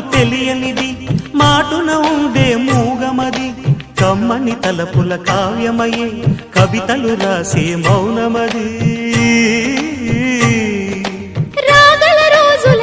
తెలియనిది మాటున ఉండే మూగమది కమ్మని తలపుల కావ్యమయే కవితలు రాసే మౌనమది. రాగల రోజుల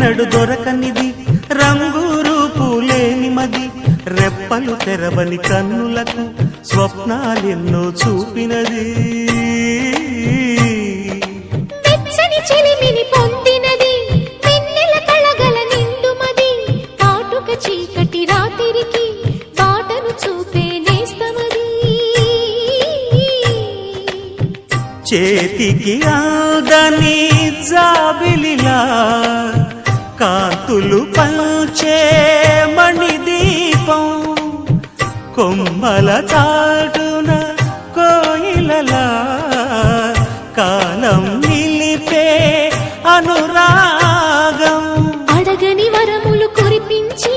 చూపులకెన్నడు దొరకనిది రంగు రూపు లేని మది. రెప్పలు తెరవని కన్నులకు స్వప్నాలెన్నో చూపినది. చీకటి రాత్రికి బాటను చూపే నేస్తమది. చేతికి ఆదని జాబిలిలా కాంతులు పంచే మణిదీపం. కొమ్మల చాటున కోయిలలా కాలం నిలిపే అనురాగం. అడగని వరములు కురిపించి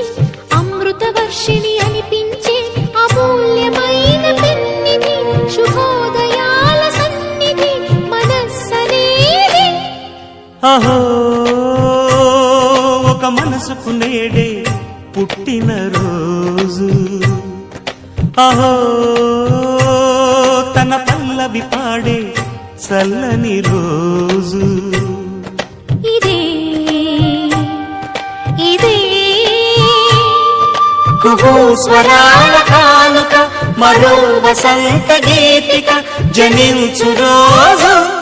అమృత వర్షిణి అనిపించే అమూల్యమైన పెన్నిధి శుభోదయాల సన్నిధి మనస్సనేది. అహో ఒక మనసుకు నేడే పుట్టిన రోజు. అహో తన పల్లవి పాడే చల్లని రోజు. ఇదే ఇదే. కుహు స్వరాల కానుక మరో వసంత గీతిక జనించు రోజు.